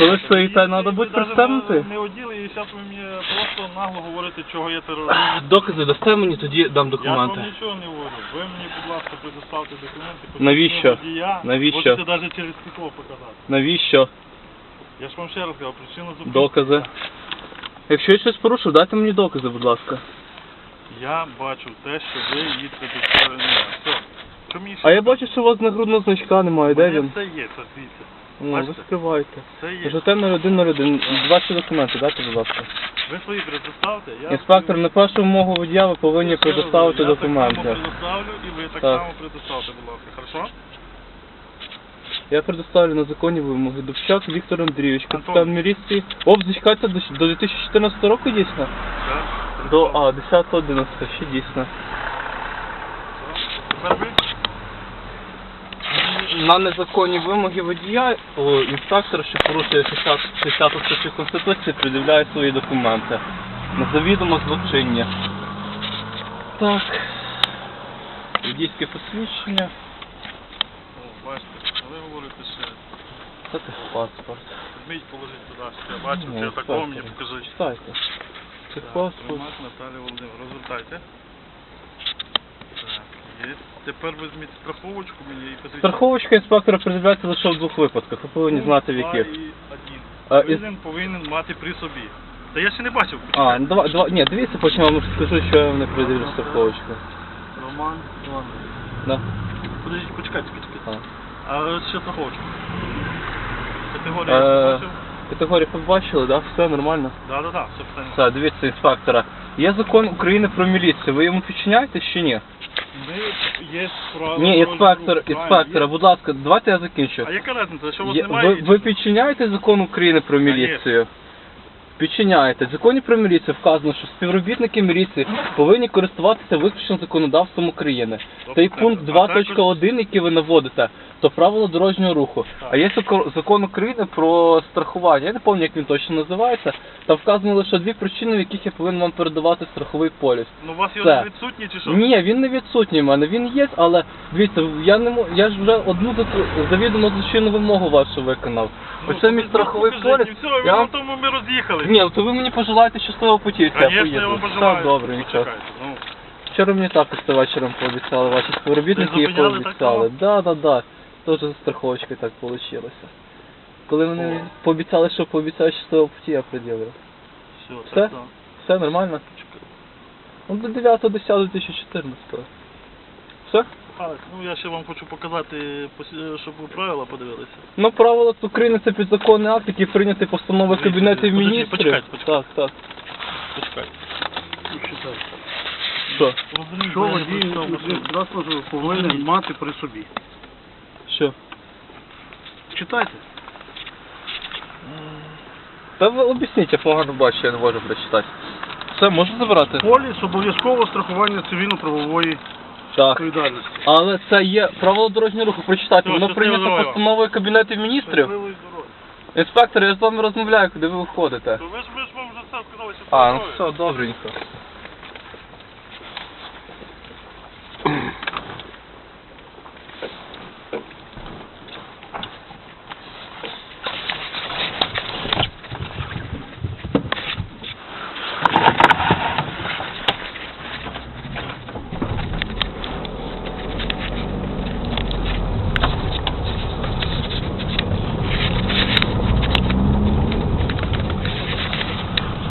Коли стоїте, треба бути пристебнути. Не оділи, і зараз ви мені просто нагло говорите, чого я тероризм. Докази дасте мені, тоді дам Я документи. вам нічого не говорю. Ви мені, будь ласка, предоставте документи. Навіщо? посвідчення водія. Навіщо? Можете навіть через стекло показати. Навіщо? Я ж вам ще раз сказав, причину зупинки. Докази. Якщо я щось порушив, дайте мені докази, будь ласка. Я бачу те, що ви їдете до цього. Все. Що мені ще А я бачу, що у вас нагрудного значка немає, де Мене він? Все є, це звідси. Ну, ви бачите? скриваєте. Все є. ЖТ 0101, ваші документи, дайте, будь ласка. Ви свої предоставте. Я Інспектор, на першу вимогу водія ви повинні Я предоставити говорю, Я так документи. само предоставлю, і ви так, Так. само предоставте, будь ласка. Хорошо? Я предоставлю на законні вимоги. Дубчак Віктор Андрійович, Антон. капітан міліції. Об, зачекайте до, до 2014 року дійсно? Так. До, а, 10-11, ще дійсно. Тепер ви? На незаконні вимоги водія о, інспектор, що порушує 60 60 статтю Конституції, пред'являє свої документи. На завідомо злочиння. Так. Водійське посвідчення. О, бачите, ви говорите ще. Це техпаспорт. Візьміть, положіть туди, що я бачив, Ні, чи такого мені покажіть. Читайте. Так, Техпаспорт. Примак Наталія Володимир, розвертайте. Так, є. Тепер візьміть страховочку мені і посвідчіть. Страховочка інспектора пред'являється лише в двох випадках. Ви повинні знати в Два яких. і один. А, Повинен, повинен мати при собі. Та я ще не бачив. А, ну два, два, ні, дивіться, потім я вам скажу, що я не пред'явлю страховочку. Роман, Роман. Да. Подождіть, почекайте, почекайте. А. Ще страховочку. Категорія Е, я? Категорію побачили, да? Все нормально. Да, да, да, все питання. Все, дивіться, інспектора. Є закон України про міліцію. Ви йому підчиняєтесь чи ні? Є. Ні, інспектор, інспектора, будь ласка, давайте я закінчу. А яка разниця, що вас Є- немає? ви, ви підчиняєтесь закон України про міліцію? Підчиняєте. В законі про міліцію вказано, що співробітники міліції повинні користуватися виключно законодавством України. Тобто, пункт а також- 2.1, який ви наводите, то правило дорожнього руху. А є зако- закон України про страхування. Я не пам'ятаю, як він точно називається. Там вказано лише дві причини, в яких я повинен вам передавати страховий поліс. Ну у вас його не відсутні чи що? Ні, він не відсутній в мене, він є, але дивіться, я не мо- я ж вже одну зак- завідомо злочинну вимогу вашу виконав. Ну, Оце мій страховий покажіть, поліс. і все, Я на вам... тому ми роз'їхали. Ні, то ви мені пожелаєте щасливого путі, якщо я Конечно, я поїду. вам пожелаю. Все добре, нічого. Почекайте, ну. Вчора мені також це вечором пообіцяли, ваші співробітники Ви зупиняли так пообіцяли. Да, да, да. Теж з страховочкою так вийшло. Коли вони О. пообіцяли, що пообіцяють щасливого путі, я приділив. Все, Все? так, так. Все нормально? Ну, до 9.10.2014. Все? Ну я ще вам хочу показати, пос- щоб ви правила подивилися. Ну, правила України це підзаконний акт, який прийнятий постановою Дивіться, Кабінету міністрів. почекайте, почекайте. Так, так. Почекайте. Що? Що водій транспорту повинен мати при собі? Що? Читайте. Та ви об'ясніть, я погано бачу, я не можу прочитати. Все, можна забирати? Поліс обов'язково страхування цивільно-правової Так. відповідальності. Але це є правило дорожнього руху. Прочитайте, Все, воно щасливо, прийнято постановою Кабінету міністрів. Щасливої. Інспектор, я з вами розмовляю, куди ви виходите. То ви ж ми ж вам вже це сказали, що А, ну все, добренько.